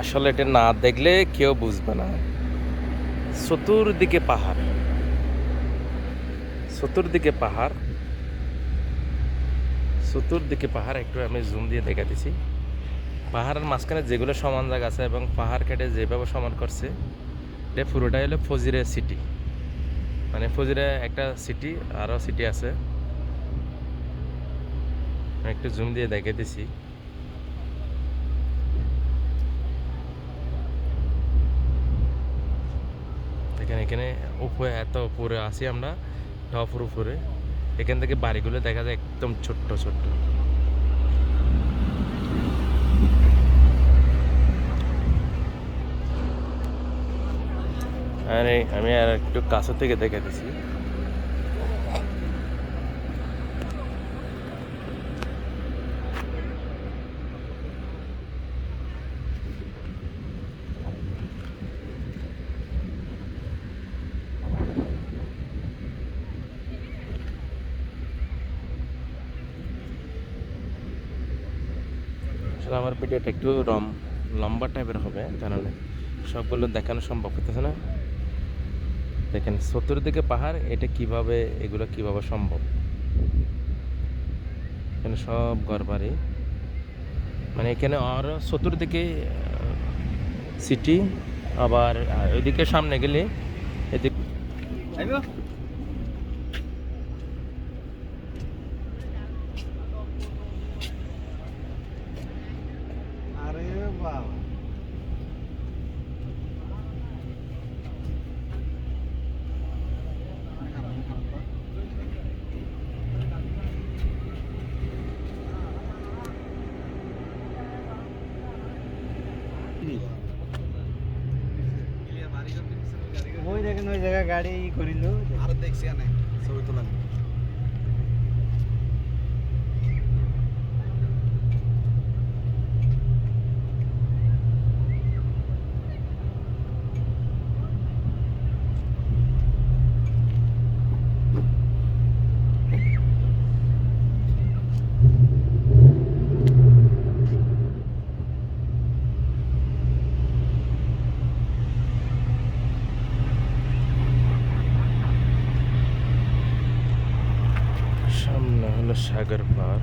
আসলে এটা না দেখলে কেউ বুঝবে না। চতুর্দিকে পাহাড়। চতুর্দিকে পাহাড়। চতুর্দিকে পাহাড়, একটু আমি জুম দিয়ে দেখা দিছি পাহাড়ের মাঝখানে যেগুলো সমান জায়গা আছে এবং পাহাড় কেটে যেভাবে সমান করছে, এটা পুরোটাই হলো ফজিরে সিটি মানে ফজিরে একটা সিটি আরও সিটি আছে। একটু জুম দিয়ে দেখে দেখেন এখানে উপরে, এত উপরে আসি আমরা, ঢপুর উপরে। এখান থেকে বাড়িগুলো দেখা যায় একদম ছোট্ট ছোট্ট। আরে, আমি আর একটু কাছে থেকে দেখে দিছি আসলে আমার ভিডিওটা একটু রম, লম্বা টাইপের হবে কারণ সবগুলো দেখানো সম্ভব হতেছে না। দেখেন, চতুর্দিকে পাহাড়, এটা কীভাবে, এগুলো কীভাবে সম্ভব? এখানে সব ঘর বাড়ি। মানে এখানে আরও চতুর্দিকে সিটি আবার ওইদিকে সামনে গেলে এদিকে আরে বাবা ওই দেখেন ওই জায়গায় গাড়ি করিল আর দেখছি আনে ছবি তোলান ሀገር ባህል